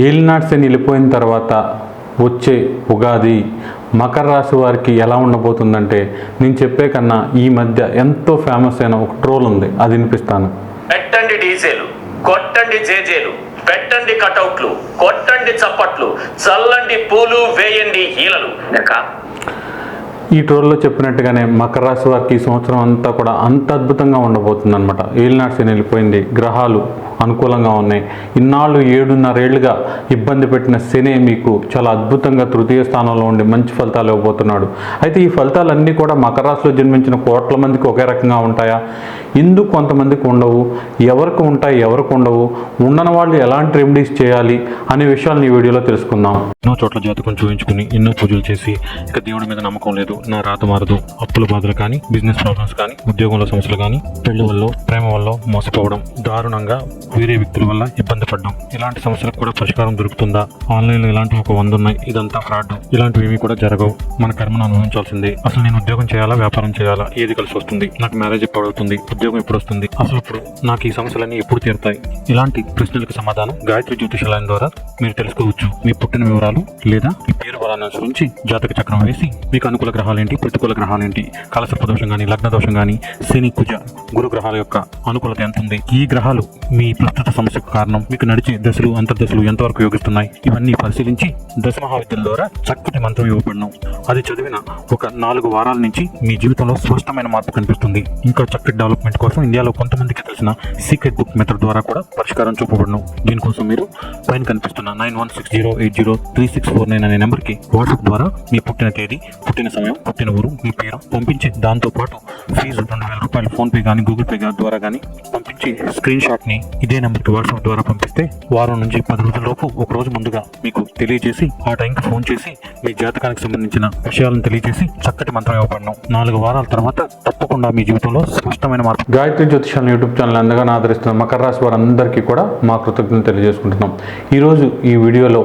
ఏలినాటి శని వెళ్ళిపోయిన తర్వాత వచ్చే ఉగాది మకర రాశి వారికి ఎలా ఉండబోతుందంటే నేను చెప్పే కన్నా ఈ మధ్య ఎంతో ఫేమస్ అయిన ఒక ట్రోల్ ఉంది. అది వినిపిస్తాను. పెట్టండి డీజేలు కొట్టండి జేజేలు పెట్టండి కటౌట్లు కొట్టండి చప్పట్లు చల్లండి పూలు వేయండి హీలలు. ఈ టూర్లో చెప్పినట్టుగానే మకర రాశి వారికి ఈ సంవత్సరం అంతా కూడా అంత అద్భుతంగా ఉండబోతుంది అనమాట ఏలినాటి శని వెళ్ళిపోయింది గ్రహాలు అనుకూలంగా ఉన్నాయి. ఇన్నాళ్ళు ఏడున్నరేళ్ళుగా ఇబ్బంది పెట్టిన శని మీకు చాలా అద్భుతంగా తృతీయ స్థానంలో ఉండి మంచి ఫలితాలు ఇవ్వబోతున్నాడు. అయితే ఈ ఫలితాలన్నీ కూడా మకర రాశిలో జన్మించిన కోట్ల మందికి ఒకే రకంగా ఉంటాయా? ఎందుకు కొంతమందికి ఉండవు? ఎవరికి ఉంటాయి ఎవరికి ఉండవు? ఉండని వాళ్ళు ఎలాంటి రెమెడీస్ చేయాలి అనే విషయాలు ఈ వీడియోలో తెలుసుకుందాం. ఎన్నో చోట్ల జాతకం చూపించుకుని ఎన్నో పూజలు చేసి ఇక దేవుడి మీద నమ్మకం లేదు. నా రాత మారదు. అప్పుల బాధలు కానీ బిజినెస్ ప్రాబ్లమ్స్ కానీ ఉద్యోగంలో సమస్యలు కానీ పెళ్ళి వల్ల ప్రేమ వల్ల మోసపోవడం దారుణంగా వేరే వ్యక్తుల వల్ల ఇబ్బంది పడ్డాం. ఇలాంటి సమస్యలకు కూడా పరిష్కారం దొరుకుతుందా? ఆన్లైన్లో ఇలాంటి ఒక వంద ఉన్నాయి. ఇదంతా ఫ్రాడ్. ఇలాంటివి ఏమీ కూడా జరగవు. మన కర్మను అనుభవించాల్సిందే. అసలు నేను ఉద్యోగం చేయాలా? వ్యాపారం చేయాలా? ఏది కలిసి వస్తుంది? నాకు మ్యారేజ్ ఎప్పుడు అవుతుంది? ఉద్యోగం ఎప్పుడు వస్తుంది? అసలు ఇప్పుడు నాకు ఈ సమస్యలన్నీ ఎప్పుడు తీరుతాయి? ఇలాంటి ప్రశ్నలకు సమాధానం గాయత్రి జ్యోతిషాలయం ద్వారా మీరు తెలుసుకోవచ్చు. మీ పుట్టిన వివరాలు లేదా మీ పేరు బలాన్ని అనుసరించి జాతక చక్రం వేసి మీకు అనుకూల గ్రహాలేంటి? ప్రతికూల గ్రహాలేంటి? కలసర్ప దోషం కానీ లగ్న దోషం కానీ శని కుజ గురు గ్రహాల యొక్క అనుకూలత ఎంత ఉంది ఈ గ్రహాలు మీ ప్రస్తుత సమస్యకు కారణం మీకు నడిచే దశలు అంతర్దశలు ఎంతవరకు యోగిస్తున్నాయి? ఇవన్నీ పరిశీలించి దశ మహావిద్యల ద్వారా చక్కటి మంత్రం ఇవ్వబడను. అది చదివిన ఒక నాలుగు వారాల నుంచి మీ జీవితంలో స్పష్టమైన మార్పు కనిపిస్తుంది. ఇంకా చక్కటి డెవలప్మెంట్ కోసం ఇండియాలో కొంతమందికి తెలిసిన సీక్రెట్ బుక్ మెథడ్ ద్వారా కూడా పరిష్కారం చూపబడను. దీనికోసం మీరు పైన కనిపిస్తున్న nine one six zero eight zero three six four nine అనే నెంబర్కి వాట్సాప్ ద్వారా మీ పుట్టిన తేదీ పుట్టిన సమయం పుట్టిన ఊరు మీ పేరు పంపించి దాంతో పాటు ఫీజు రెండు వేల రూపాయలు ఫోన్పే కానీ గూగుల్ పే ద్వారా కానీ పంపించి స్క్రీన్ షాట్ని ఇదే నెంబర్కి వాట్సాప్ ద్వారా పంపిస్తే వారం నుంచి పది రోజుల లోపు ఒక రోజు ముందుగా మీకు తెలియజేసి ఆ టైంకి ఫోన్ చేసి మీ జాతకానికి సంబంధించిన విషయాలను తెలియజేసి చక్కటి మంత్రం ఇవ్వబడినాం నాలుగు వారాల తర్వాత తప్పకుండా మీ జీవితంలో స్పష్టమైన మార్పు. గాయత్రి జ్యోతిషాలను యూట్యూబ్ ఛానల్ ఎంతగానో ఆదరిస్తున్న మకర రాశి వారందరికీ కూడా మా కృతజ్ఞతలు తెలియజేసుకుంటున్నాం. ఈరోజు ఈ వీడియోలో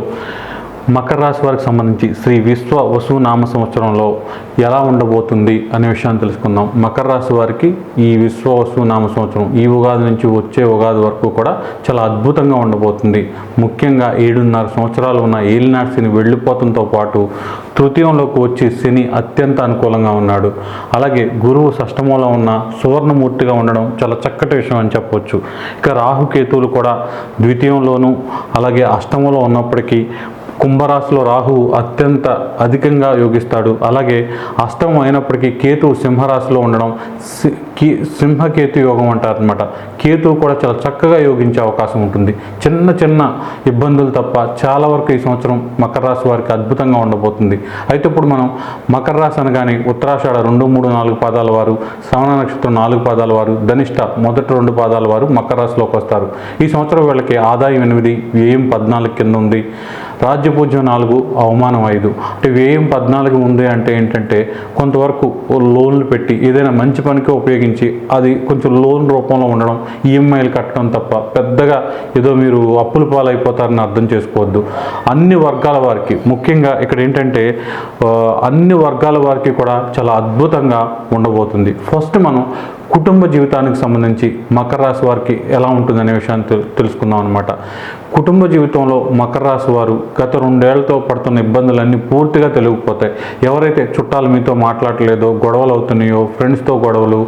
మకర రాశి వారికి సంబంధించి శ్రీ విశ్వ వసు నామ సంవత్సరంలో ఎలా ఉండబోతుంది అనే విషయాన్ని తెలుసుకుందాం. మకర రాశి వారికి ఈ విశ్వ వసు నామ సంవత్సరం ఈ ఉగాది నుంచి వచ్చే ఉగాది వరకు కూడా చాలా అద్భుతంగా ఉండబోతుంది. ముఖ్యంగా ఏడున్నర సంవత్సరాలు ఉన్న ఏలినాటి శని వెళ్ళిపోవడంతో పాటు తృతీయంలోకి వచ్చి శని అత్యంత అనుకూలంగా ఉన్నాడు. అలాగే గురువు షష్టమంలో ఉన్న సువర్ణమూర్తిగా ఉండడం చాలా చక్కటి విషయం అని చెప్పవచ్చు ఇక రాహుకేతువులు కూడా ద్వితీయంలోనూ అలాగే అష్టమంలో ఉన్నప్పటికీ కుంభరాశిలో రాహు అత్యంత అధికంగా యోగిస్తాడు. అలాగే అష్టమం అయినప్పటికీ కేతు సింహరాశిలో ఉండడం సి- కీ సింహకేతు యోగం అంటారు అనమాట కేతువు కూడా చాలా చక్కగా యోగించే అవకాశం ఉంటుంది. చిన్న చిన్న ఇబ్బందులు తప్ప చాలా వరకు ఈ సంవత్సరం మకర రాశి వారికి అద్భుతంగా ఉండబోతుంది. అయితే ఇప్పుడు మనం మకర రాశి అనగానే ఉత్తరాషాఢ రెండు మూడు నాలుగు పాదాల వారు శ్రవణ నక్షత్రం నాలుగు పాదాల వారు ధనిష్ట మొదటి రెండు పాదాల వారు మకర రాశిలోకి వస్తారు. ఈ సంవత్సరం వీళ్ళకి ఆదాయం ఎనిమిది వ్యయం పద్నాలుగు కింద ఉంది. రాజ్యపూజ్యం నాలుగు అవమానం ఐదు. అంటే వ్యయం పద్నాలుగు ఉంది అంటే ఏంటంటే కొంతవరకు లోన్లు పెట్టి ఏదైనా మంచి పనికి ఉపయోగించి అది కొంచెం లోన్ రూపంలో ఉండడం ఈఎంఐలు కట్టడం తప్ప పెద్దగా ఏదో మీరు అప్పుల పాలైపోతారని అర్థం చేసుకోవద్దు. అన్ని వర్గాల వారికి ముఖ్యంగా ఇక్కడ ఏంటంటే అన్ని వర్గాల వారికి కూడా చాలా అద్భుతంగా ఉండబోతుంది. ఫస్ట్ మనం కుటుంబ జీవితానికి సంబంధించి మకర రాశి వారికి ఎలా ఉంటుందనే విషయాన్ని తెలు- తెలుసుకుందాం అనమాట కుటుంబ జీవితంలో మకర రాశి వారు గత రెండేళ్ళతో పడుతున్న ఇబ్బందులన్నీ పూర్తిగా తెలియకపోతాయి ఎవరైతే చుట్టాలు మీతో మాట్లాడలేదో గొడవలు అవుతున్నాయో ఫ్రెండ్స్తో గొడవలు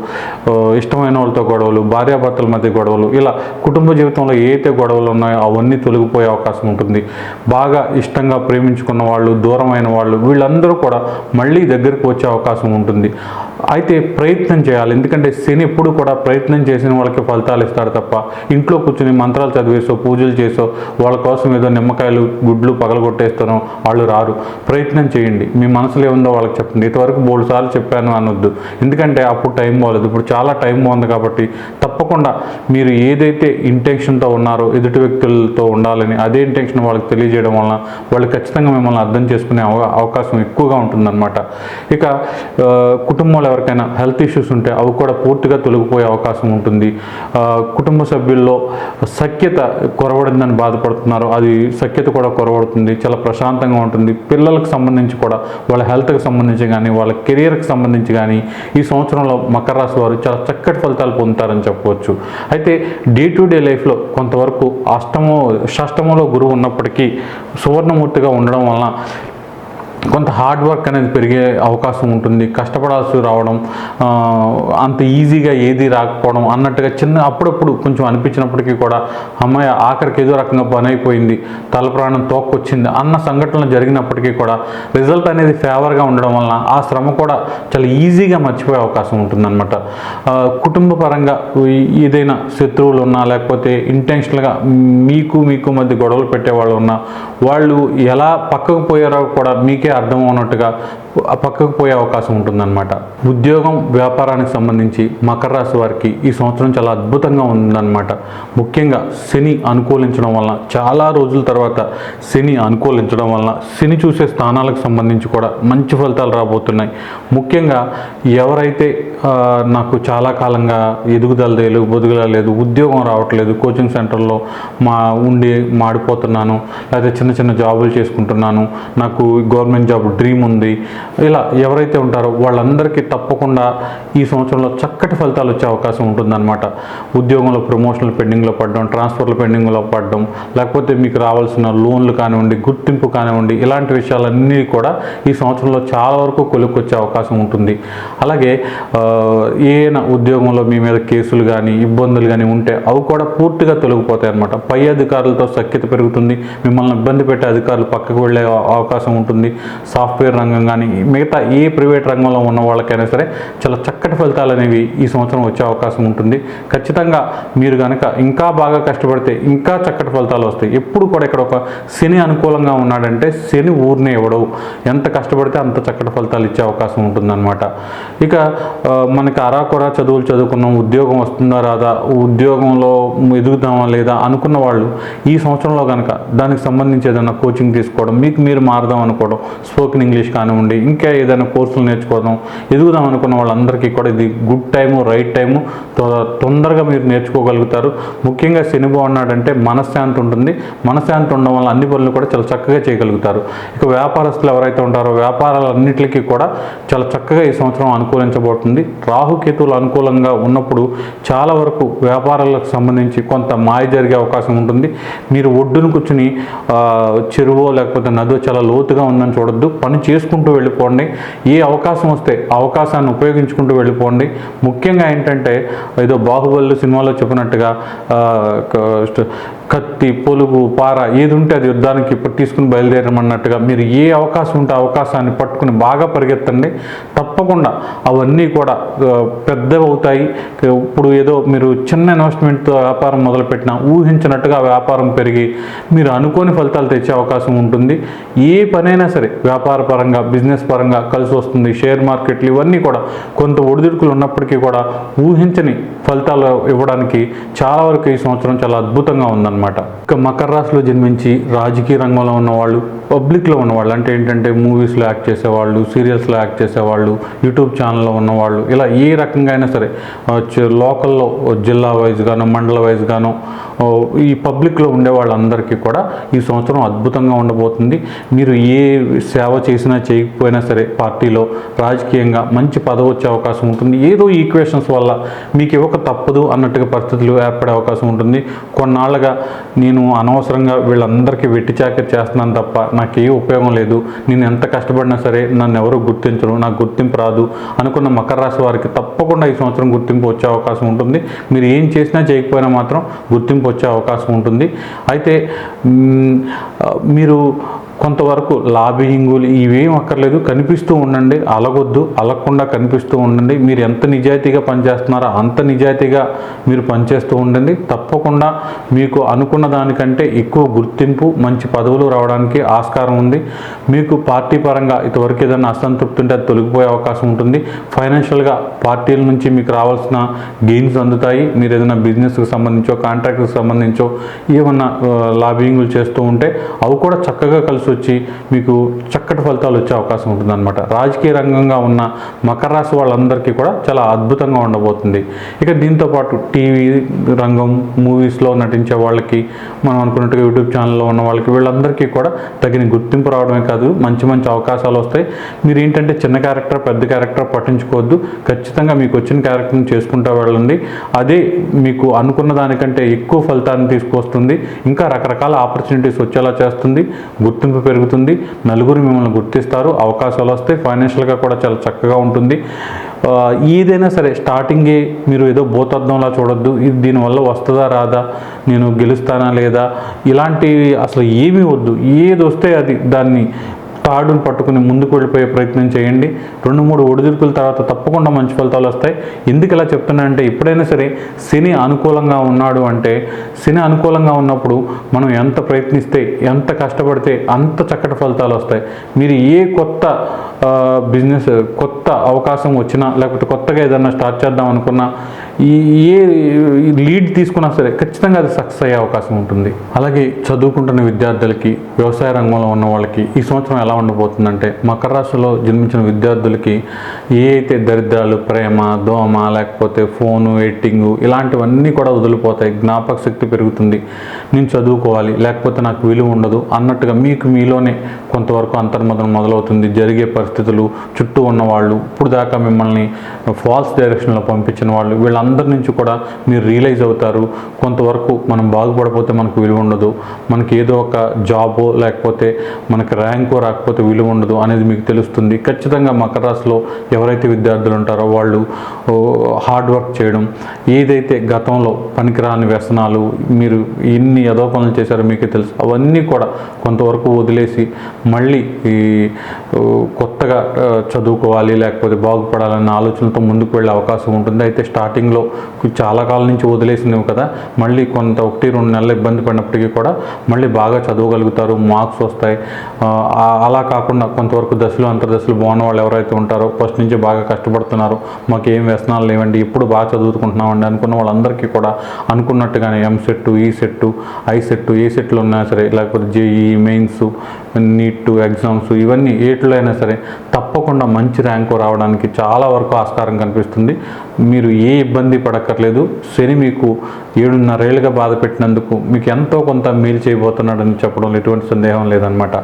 ఇష్టమైన వాళ్ళతో గొడవలు భార్యాభర్తల మధ్య గొడవలు ఇలా కుటుంబ జీవితంలో ఏ గొడవలు ఉన్నాయో అవన్నీ తొలగిపోయే అవకాశం ఉంటుంది. బాగా ఇష్టంగా ప్రేమించుకున్న వాళ్ళు దూరమైన వాళ్ళు వీళ్ళందరూ కూడా మళ్ళీ దగ్గరికి వచ్చే అవకాశం ఉంటుంది. అయితే ప్రయత్నం చేయాలి. ఎందుకంటే శని ఎప్పుడు కూడా ప్రయత్నం చేసిన వాళ్ళకి ఫలితాలు ఇస్తాడు తప్ప ఇంట్లో కూర్చుని మంత్రాలు చదివేసో పూజలు చేసో వాళ్ళ కోసం ఏదో నిమ్మకాయలు గుడ్లు పగలగొట్టేస్తానో వాళ్ళు రారు. ప్రయత్నం చేయండి. మీ మనసులో ఏముందో వాళ్ళకి చెప్పండి. ఇంతవరకు మూడు సార్లు చెప్పాను అనొద్దు. ఎందుకంటే అప్పుడు టైం బాగలేదు ఇప్పుడు చాలా టైం బాగుంది కాబట్టి తప్పకుండా మీరు ఏదైతే ఇంటెన్షన్తో ఉన్నారో ఎదుటి వ్యక్తులతో ఉండాలని అదే ఇంటెన్షన్ వాళ్ళకి తెలియజేయడం వలన వాళ్ళు ఖచ్చితంగా మిమ్మల్ని అర్థం చేసుకునే అవ అవకాశం ఎక్కువగా ఉంటుందన్నమాట. ఇక కుటుంబంలో ఎవరికైనా హెల్త్ ఇష్యూస్ ఉంటే అవి కూడా పూర్తిగా తొలగిపోయే అవకాశం ఉంటుంది. కుటుంబ సభ్యుల్లో సఖ్యత కొరవడిందని బాధపడుతున్నారు. అది సఖ్యత కూడా కొరవడుతుంది. చాలా ప్రశాంతంగా ఉంటుంది. పిల్లలకు సంబంధించి కూడా వాళ్ళ హెల్త్కి సంబంధించి కానీ వాళ్ళ కెరియర్కి సంబంధించి కానీ ఈ సంవత్సరంలో మకర రాశి వారు చాలా చక్కటి ఫలితాలు పొందుతారని చెప్పవచ్చు. అయితే డే టు డే లైఫ్లో కొంతవరకు అష్టమో షష్టమంలో గురువు ఉన్నప్పటికీ సువర్ణమూర్తిగా ఉండడం వలన కొంత హార్డ్ వర్క్ అనేది పెరిగే అవకాశం ఉంటుంది. కష్టపడాల్సి రావడం అంత ఈజీగా ఏది రాకపోవడం అన్నట్టుగా చిన్న అప్పుడప్పుడు కొంచెం అనిపించినప్పటికీ కూడా అమ్మాయి ఆఖరికి ఏదో రకంగా పని అయిపోయింది తల ప్రాణం తోక్కొచ్చింది అన్న సంఘటనలు జరిగినప్పటికీ కూడా రిజల్ట్ అనేది ఫేవర్గా ఉండడం వలన ఆ శ్రమ కూడా చాలా ఈజీగా మర్చిపోయే అవకాశం ఉంటుందన్నమాట. కుటుంబ పరంగా ఏదైనా శత్రువులు ఉన్నా లేకపోతే ఇంటెన్షనల్గా మీకు మీకు మధ్య గొడవలు పెట్టేవాళ్ళు ఉన్నా వాళ్ళు ఎలా పక్కకు పోయారో కూడా మీకే అర్థం అవునట్టుగా పక్కకు పోయే అవకాశం ఉంటుందన్నమాట. ఉద్యోగం వ్యాపారానికి సంబంధించి మకర రాశి వారికి ఈ సంవత్సరం చాలా అద్భుతంగా ఉందన్నమాట. ముఖ్యంగా శని అనుకూలించడం వలన చాలా రోజుల తర్వాత శని అనుకూలించడం వలన శని చూసే స్థానాలకు సంబంధించి కూడా మంచి ఫలితాలు రాబోతున్నాయి. ముఖ్యంగా ఎవరైతే నాకు చాలా కాలంగా ఎదుగుదల లేదు బొదుగుదల లేదు ఉద్యోగం రావట్లేదు కోచింగ్ సెంటర్లో మా ఉండి మాడిపోతున్నాను లేదా చిన్న చిన్న జాబులు చేసుకుంటున్నాను నాకు గవర్నమెంట్ జాబ్ డ్రీమ్ ఉంది ఇలా ఎవరైతే ఉంటారో వాళ్ళందరికీ తప్పకుండా ఈ సంవత్సరంలో చక్కటి ఫలితాలు వచ్చే అవకాశం ఉంటుందన్నమాట. ఉద్యోగంలో ప్రమోషన్లు పెండింగ్లో పడడం ట్రాన్స్ఫర్లు పెండింగ్లో పడడం లేకపోతే మీకు రావాల్సిన లోన్లు కానివ్వండి గుర్తింపు కానివ్వండి ఇలాంటి విషయాలన్నీ కూడా ఈ సంవత్సరంలో చాలా వరకు కొలుక్కొచ్చే అవకాశం ఉంటుంది. అలాగే ఏదైనా ఉద్యోగంలో మీ మీద కేసులు కానీ ఇబ్బందులు కానీ ఉంటే అవి కూడా పూర్తిగా తొలగిపోతాయి అన్నమాట. పై అధికారులతో సఖ్యత పెరుగుతుంది మిమ్మల్ని ఇబ్బంది పెట్టే అధికారులు పక్కకు వెళ్ళే అవకాశం ఉంటుంది. సాఫ్ట్వేర్ రంగం కానీ మిగతా ఏ ప్రైవేట్ రంగంలో ఉన్న వాళ్ళకైనా సరే చాలా చక్కటి ఫలితాలు అనేవి ఈ సంవత్సరం వచ్చే అవకాశం ఉంటుంది. ఖచ్చితంగా మీరు కనుక ఇంకా బాగా కష్టపడితే ఇంకా చక్కటి ఫలితాలు వస్తాయి. ఎప్పుడు కూడా ఇక్కడ ఒక శని అనుకూలంగా ఉన్నాడంటే శని ఊరినే ఇవ్వడవు ఎంత కష్టపడితే అంత చక్కటి ఫలితాలు ఇచ్చే అవకాశం ఉంటుందన్నమాట. ఇక మనకి అరాకొరా చదువులు చదువుకున్నాం ఉద్యోగం వస్తుందా రాదా ఉద్యోగంలో ఎదుగుదామా లేదా అనుకున్న వాళ్ళు ఈ సంవత్సరంలో కనుక దానికి సంబంధించి ఏదైనా కోచింగ్ తీసుకోవడం మీకు మీరు మారదాం అనుకోవడం స్పోకెన్ ఇంగ్లీష్ కానివ్వండి ఇంకా ఏదైనా కోర్సులు నేర్చుకోవడం ఎదుగుదాం అనుకున్న వాళ్ళందరికీ కూడా ఇది గుడ్ టైము రైట్ టైము తొందరగా మీరు నేర్చుకోగలుగుతారు. ముఖ్యంగా శని బాగున్నాడంటే మనశ్శాంతి ఉంటుంది. మనశ్శాంతి ఉండడం వల్ల అన్ని పనులు కూడా చాలా చక్కగా చేయగలుగుతారు. ఇక వ్యాపారస్తులు ఎవరైతే ఉంటారో వ్యాపారాలన్నింటికి కూడా చాలా చక్కగా ఈ సంవత్సరం అనుకూలించబోతుంది. రాహుకేతువులు అనుకూలంగా ఉన్నప్పుడు చాలా వరకు వ్యాపారాలకు సంబంధించి కొంత మాయ జరిగే అవకాశం ఉంటుంది. మీరు ఒడ్డును కూర్చుని చెరువో లేకపోతే నదో చాలా లోతుగా ఉందని చూడొద్దు. పని చేసుకుంటూ వెళ్ళి వెళ్ళిపోండి. ఏ అవకాశం వస్తే అవకాశాన్ని ఉపయోగించుకుంటూ వెళ్ళిపోండి. ముఖ్యంగా ఏంటంటే ఏదో బాహుబలి సినిమాలో చెప్పినట్టుగా కత్తి పొలుగు పార ఏది ఉంటే అది యుద్ధానికి ఇప్పుడు తీసుకుని బయలుదేరమన్నట్టుగా మీరు ఏ అవకాశం ఉంటే అవకాశాన్ని పట్టుకుని బాగా పరిగెత్తండి. తప్పకుండా అవన్నీ కూడా పెద్దవి అవుతాయి ఇప్పుడు ఏదో మీరు చిన్న ఇన్వెస్ట్మెంట్తో వ్యాపారం మొదలుపెట్టినా ఊహించినట్టుగా వ్యాపారం పెరిగి మీరు అనుకోని ఫలితాలు తెచ్చే అవకాశం ఉంటుంది. ఏ పనైనా సరే వ్యాపార పరంగా బిజినెస్ పరంగా కలిసి వస్తుంది షేర్ మార్కెట్లు ఇవన్నీ కూడా కొంత ఒడిదుడుకులు ఉన్నప్పటికీ కూడా ఊహించని ఫలితాలు ఇవ్వడానికి చాలా వరకు ఈ సంవత్సరం చాలా అద్భుతంగా ఉందన్నమాట. ఇక మకర రాశిలో జన్మించి రాజకీయ రంగంలో ఉన్నవాళ్ళు పబ్లిక్లో ఉన్నవాళ్ళు అంటే ఏంటంటే మూవీస్లో యాక్ట్ చేసేవాళ్ళు సీరియల్స్లో యాక్ట్ చేసేవాళ్ళు యూట్యూబ్ ఛానల్లో ఉన్నవాళ్ళు ఇలా ఏ రకంగా అయినా సరే లోకల్లో జిల్లా వైజ్ గాను మండల వైజ్ గాను ఈ పబ్లిక్లో ఉండే వాళ్ళందరికీ కూడా ఈ సంవత్సరం అద్భుతంగా ఉండబోతుంది. మీరు ఏ సేవ చేసినా చేయకపోయినా సరే పార్టీలో రాజకీయంగా మంచి పదవి వచ్చే అవకాశం ఉంటుంది. ఏదో ఈక్వేషన్స్ వల్ల మీకు ఇవ్వక తప్పదు అన్నట్టుగా పరిస్థితులు ఏర్పడే అవకాశం ఉంటుంది. కొన్నాళ్ళుగా నేను అనవసరంగా వీళ్ళందరికీ వెట్టి చాకరి చేస్తున్నాను తప్ప నాకు ఏ ఉపయోగం లేదు. నేను ఎంత కష్టపడినా సరే నన్ను ఎవరు గుర్తించరు నాకు గుర్తింపు రాదు అనుకున్న మకర రాశి వారికి తప్పకుండా ఈ సంవత్సరం గుర్తింపు వచ్చే అవకాశం ఉంటుంది. మీరు ఏం చేసినా చేయకపోయినా మాత్రం గుర్తింపు వచ్చే అవకాశం ఉంటుంది. అయితే మీరు కొంతవరకు లాబింగులు ఇవేం అక్కర్లేదు. కనిపిస్తూ ఉండండి అలగొద్దు అలగకుండా కనిపిస్తూ ఉండండి. మీరు ఎంత నిజాయితీగా పనిచేస్తున్నారో అంత నిజాయితీగా మీరు పనిచేస్తూ ఉండండి. తప్పకుండా మీకు అనుకున్న దానికంటే ఎక్కువ గుర్తింపు మంచి పదవులు రావడానికి ఆస్కారం ఉంది. మీకు పార్టీ పరంగా ఇంతవరకు ఏదైనా అసంతృప్తి ఉంటే అది తొలగిపోయే అవకాశం ఉంటుంది. ఫైనాన్షియల్గా పార్టీల నుంచి మీకు రావాల్సిన గెయిన్స్ అందుతాయి. మీరు ఏదైనా బిజినెస్కి సంబంధించో కాంట్రాక్ట్కి సంబంధించో ఏమన్నా లాబింగ్లు చేస్తూ ఉంటే అవి కూడా చక్కగా కలిసి వచ్చి మీకు చక్కటి ఫలితాలు వచ్చే అవకాశం ఉంటుందన్నమాట. రాజకీయ రంగంగా ఉన్న మకర రాశి వాళ్ళందరికీ కూడా చాలా అద్భుతంగా ఉండబోతుంది. ఇక దీంతో పాటు టీవీ రంగం మూవీస్లో నటించే వాళ్ళకి మనం అనుకున్నట్టుగా యూట్యూబ్ ఛానల్లో ఉన్న వాళ్ళకి వీళ్ళందరికీ కూడా తగిన గుర్తింపు రావడమే కాదు మంచి మంచి అవకాశాలు వస్తాయి. మీరు ఏంటంటే చిన్న క్యారెక్టర్ పెద్ద క్యారెక్టర్ పట్టించుకోవద్దు. ఖచ్చితంగా మీకు వచ్చిన క్యారెక్టర్ని చేసుకుంటూ వెళ్ళండి. అదే మీకు అనుకున్న దానికంటే ఎక్కువ ఫలితాన్ని తీసుకొస్తుంది. ఇంకా రకరకాల ఆపర్చునిటీస్ వచ్చేలా చేస్తుంది. గుర్తింపు పెరుగుతుంది. నలుగురు మిమ్మల్ని గుర్తిస్తారు. అవకాశాలు వస్తాయి ఫైనాన్షియల్గా కూడా చాలా చక్కగా ఉంటుంది. ఏదైనా సరే స్టార్టింగే మీరు ఏదో భూతద్దంలా చూడొద్దు. ఇది దీనివల్ల వస్తుందా రాదా? నేను గెలుస్తానా లేదా? ఇలాంటివి అసలు ఏమీ వద్దు. ఏది వస్తే అది దాన్ని తాడును పట్టుకుని ముందుకు వెళ్ళిపోయే ప్రయత్నం చేయండి. రెండు మూడు ఒడిదుడుకుల తర్వాత తప్పకుండా మంచి ఫలితాలు వస్తాయి. ఎందుకు ఇలా చెప్తున్నానంటే ఎప్పుడైనా సరే శని అనుకూలంగా ఉన్నాడు అంటే శని అనుకూలంగా ఉన్నప్పుడు మనం ఎంత ప్రయత్నిస్తే ఎంత కష్టపడితే అంత చక్కటి ఫలితాలు వస్తాయి. మీరు ఏ కొత్త బిజినెస్ కొత్త అవకాశం వచ్చినా లేకపోతే కొత్తగా ఏదైనా స్టార్ట్ చేద్దాం అనుకున్నా ఏ లీడ్ తీసుకున్నా సరే ఖచ్చితంగా అది సక్సెస్ అయ్యే అవకాశం ఉంటుంది. అలాగే చదువుకుంటున్న విద్యార్థులకి వ్యవసాయ రంగంలో ఉన్న వాళ్ళకి ఈ సంవత్సరం ఎలా ఉండబోతుందంటే మకర రాశిలో జన్మించిన విద్యార్థులకి ఏ అయితే దరిద్రాలు ప్రేమ దోమ లేకపోతే ఫోను ఎడిటింగ్ ఇలాంటివన్నీ కూడా వదిలిపోతాయి. జ్ఞాపక శక్తి పెరుగుతుంది. నేను చదువుకోవాలి లేకపోతే నాకు విలువ ఉండదు అన్నట్టుగా మీకు మీలోనే కొంతవరకు అంతర్మదనం మొదలవుతుంది జరిగే పరిస్థితులు చుట్టూ ఉన్న వాళ్ళు ఇప్పుడు దాకా మిమ్మల్ని ఫాల్స్ డైరెక్షన్లో పంపించిన వాళ్ళు వీళ్ళందరి నుంచి కూడా మీరు రియలైజ్ అవుతారు కొంతవరకు మనం బాగుపడపోతే మనకు విలువ ఉండదు మనకి ఏదో ఒక జాబో లేకపోతే మనకి ర్యాంకో రాకపోతే విలువ ఉండదు అనేది మీకు తెలుస్తుంది. ఖచ్చితంగా మకర రాశిలో ఎవరైతే విద్యార్థులు ఉంటారో వాళ్ళు హార్డ్ వర్క్ చేయడం ఏదైతే గతంలో పనికిరాని వ్యసనాలు మీరు ఎన్ని యదో పనులు చేశారో మీకే తెలుసు. అవన్నీ కూడా కొంతవరకు వదిలేసి మళ్ళీ ఈ కొత్తగా చదువుకోవాలి లేకపోతే బాగుపడాలన్న ఆలోచనతో ముందుకు వెళ్ళే అవకాశం ఉంటుంది. అయితే స్టార్టింగ్లో చాలా కాలం నుంచి వదిలేసినవి కదా. మళ్ళీ కొంత ఒకటి రెండు నెలలు ఇబ్బంది పడినప్పటికీ కూడా మళ్ళీ బాగా చదవగలుగుతారు మార్క్స్ వస్తాయి. అలా కాకుండా కొంతవరకు దశలు అంతర్దశలు బాగున్న వాళ్ళు ఎవరైతే ఉంటారో ఫస్ట్ నుంచి బాగా కష్టపడుతున్నారో మాకు ఏం వ్యసనాలు లేవండి ఇప్పుడు బాగా చదువుకుంటున్నామండి అనుకున్న వాళ్ళందరికీ కూడా అనుకున్నట్టుగానే M set E set I set A సెట్లు ఉన్నా సరే లేకపోతే జేఈ మెయిన్స్ నీట్ ఎగ్జామ్స్ ఇవన్నీ ఏట్లో అయినా సరే తప్పకుండా మంచి ర్యాంకు రావడానికి చాలా వరకు ఆస్కారం కనిపిస్తుంది. మీరు ఏ ఇబ్బంది పడక్కర్లేదు. శని మీకు ఏడున్నరేళ్ళుగా బాధ పెట్టినందుకు మీకు ఎంతో కొంత మేలు చేయబోతున్నాడని చెప్పడంలో ఎటువంటి సందేహం లేదనమాట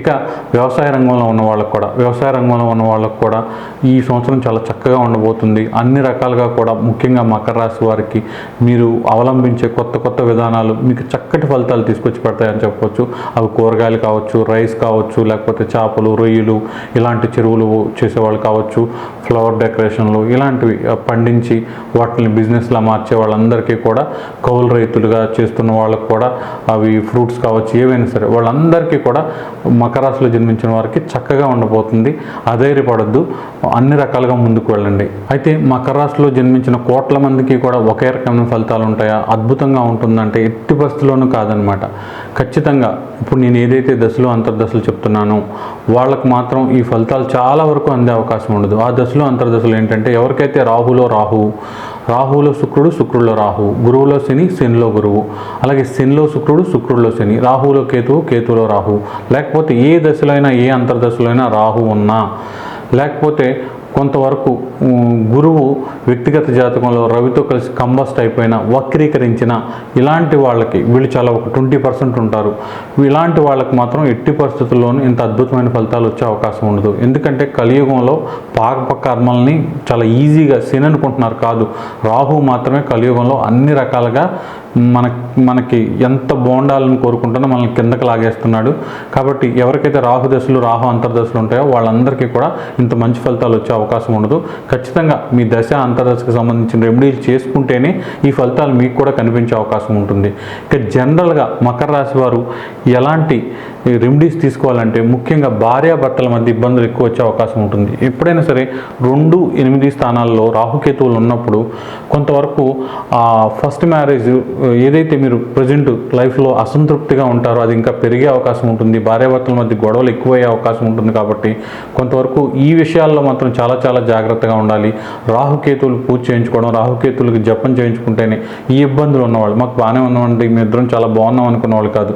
ఇక వ్యవసాయ రంగంలో ఉన్న వాళ్ళకు కూడా వ్యవసాయ రంగంలో ఉన్న వాళ్ళకు కూడా ఈ సంవత్సరం చాలా చక్కగా ఉండబోతుంది. అన్ని రకాలుగా కూడా ముఖ్యంగా మకర రాశి వారికి మీరు అవలంబించే కొత్త కొత్త విధానాలు మీకు చక్కటి ఫలితాలు తీసుకొచ్చి పెడతాయని చెప్పవచ్చు అవి కూరగాయలు కావచ్చు రైస్ కావచ్చు లేకపోతే చేపలు రొయ్యలు ఇలాంటి చెరువులు చేసేవాళ్ళు కావచ్చు. ఫ్లవర్ డెకరేషన్లు ఇలాంటివి పండి పండించి వాటిని బిజినెస్లా మార్చే వాళ్ళందరికీ కూడా కౌలు రైతులుగా చేస్తున్న వాళ్ళకు కూడా అవి ఫ్రూట్స్ కావచ్చు ఏవైనా సరే వాళ్ళందరికీ కూడా మకర జన్మించిన వారికి చక్కగా ఉండబోతుంది. అధైర్యపడద్దు. అన్ని రకాలుగా ముందుకు వెళ్ళండి. అయితే మకర జన్మించిన కోట్ల మందికి కూడా ఒకే రకమైన ఫలితాలు ఉంటాయా? అద్భుతంగా ఉంటుందంటే ఎట్టి పరిస్థితుల్లోనూ కాదనమాట. ఖచ్చితంగా ఇప్పుడు నేను ఏదైతే దశలు అంతర్దశలు చెప్తున్నానో వాళ్ళకు మాత్రం ఈ ఫలితాలు చాలా వరకు అందే అవకాశం ఉండదు. ఆ దశలు అంతర్దశలు ఏంటంటే ఎవరికైతే రాహులో రాహువు రాహువులో శుక్రుడు శుక్రుడిలో రాహు. గురువులో శని శనిలో గురువు. అలాగే శనిలో శుక్రుడు శుక్రుల్లో శని. రాహువులో కేతువు కేతువులో రాహు. లేకపోతే ఏ దశలో అయినా ఏ అంతర్దశలో అయినా రాహు ఉన్నా. లేకపోతే కొంతవరకు గురువు వ్యక్తిగత జాతకంలో రవితో కలిసి కంబస్ట్ అయిపోయిన వక్రీకరించిన ఇలాంటి వాళ్ళకి వీళ్ళు చాలా ఒక ట్వంటీ పర్సెంట్ ఉంటారు. ఇలాంటి వాళ్ళకి మాత్రం ఎట్టి పరిస్థితుల్లోనూ ఇంత అద్భుతమైన ఫలితాలు వచ్చే అవకాశం ఉండదు. ఎందుకంటే కలియుగంలో పాప కర్మల్ని చాలా ఈజీగా శని అనుకుంటున్నారు కాదు. రాహు మాత్రమే కలియుగంలో అన్ని రకాలుగా మన మనకి ఎంత బాగుండాలని కోరుకుంటున్నా మనల్ని కిందకి లాగేస్తున్నాడు. కాబట్టి ఎవరికైతే రాహు దశలు రాహు అంతర్దశలు ఉంటాయో వాళ్ళందరికీ కూడా ఇంత మంచి ఫలితాలు వచ్చే అవకాశం ఉండదు. ఖచ్చితంగా మీ దశ అంతర్దశకు సంబంధించిన రెమెడీలు చేసుకుంటేనే ఈ ఫలితాలు మీకు కూడా కనిపించే అవకాశం ఉంటుంది. ఇక జనరల్గా మకర రాశి వారు ఎలాంటి రెమెడీస్ తీసుకోవాలంటే ముఖ్యంగా భార్యాభర్తల మధ్య ఇబ్బందులు ఎక్కువ వచ్చే అవకాశం ఉంటుంది. ఎప్పుడైనా సరే రెండు ఎనిమిది స్థానాల్లో రాహుకేతువులు ఉన్నప్పుడు కొంతవరకు ఆ ఫస్ట్ మ్యారేజ్ ఏదైతే మీరు ప్రజెంట్ లైఫ్లో అసంతృప్తిగా ఉంటారో అది ఇంకా పెరిగే అవకాశం ఉంటుంది. భార్యాభర్తల మధ్య గొడవలు ఎక్కువయ్యే అవకాశం ఉంటుంది కాబట్టి కొంతవరకు ఈ విషయాల్లో మాత్రం చాలా చాలా జాగ్రత్తగా ఉండాలి. రాహుకేతువులు పూజ చేయించుకోవడం రాహుకేతువులకు జపం చేయించుకుంటేనే ఈ ఇబ్బందులు ఉన్నవాళ్ళు మాకు బాగానే ఉన్నామండి మీ ఇద్దరం చాలా బాగున్నాం అనుకున్న వాళ్ళు కాదు.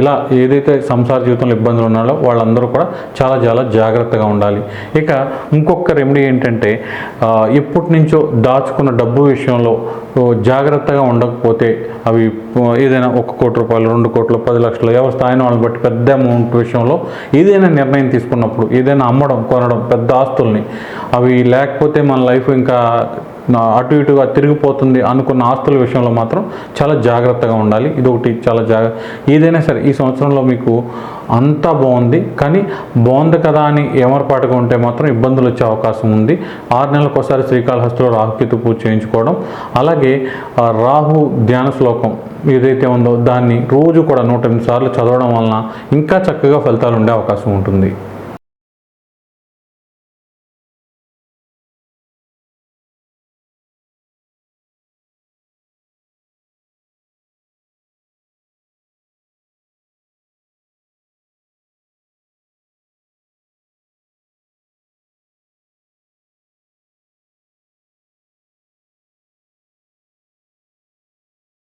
ఇలా ఏదైతే సంస్థ సంసార జీవితంలో ఇబ్బందులు ఉన్నారో వాళ్ళందరూ కూడా చాలా చాలా జాగ్రత్తగా ఉండాలి. ఇక ఇంకొక రెమెడీ ఏంటంటే ఎప్పటి నుంచో దాచుకున్న డబ్బు విషయంలో జాగ్రత్తగా ఉండకపోతే అవి ఏదైనా ఒక కోటి రూపాయలు రెండు కోట్లు పది లక్షలు ఎవరి స్థాయిని వాళ్ళని బట్టి పెద్ద అమౌంట్ విషయంలో ఏదైనా నిర్ణయం తీసుకున్నప్పుడు ఏదైనా అమ్మడం కొనడం పెద్ద ఆస్తుల్ని అవి లేకపోతే మన లైఫ్ ఇంకా అటు ఇటుగా తిరిగిపోతుంది అనుకున్న ఆస్తుల విషయంలో మాత్రం చాలా జాగ్రత్తగా ఉండాలి. ఇది ఒకటి చాలా జాగ్రత్త ఏదైనా సరే ఈ సంవత్సరంలో మీకు అంతా బాగుంది. కానీ బాగుంది కదా అని ఏమరపాటుగా ఉంటే మాత్రం ఇబ్బందులు వచ్చే అవకాశం ఉంది. ఆరు నెలలకు ఒకసారి శ్రీకాళహస్తిలో రాహుకేతు పూజ చేయించుకోవడం అలాగే రాహు ధ్యాన శ్లోకం ఏదైతే ఉందో దాన్ని రోజు కూడా నూట ఎనిమిది సార్లు చదవడం వలన ఇంకా చక్కగా ఫలితాలు ఉండే అవకాశం ఉంటుంది.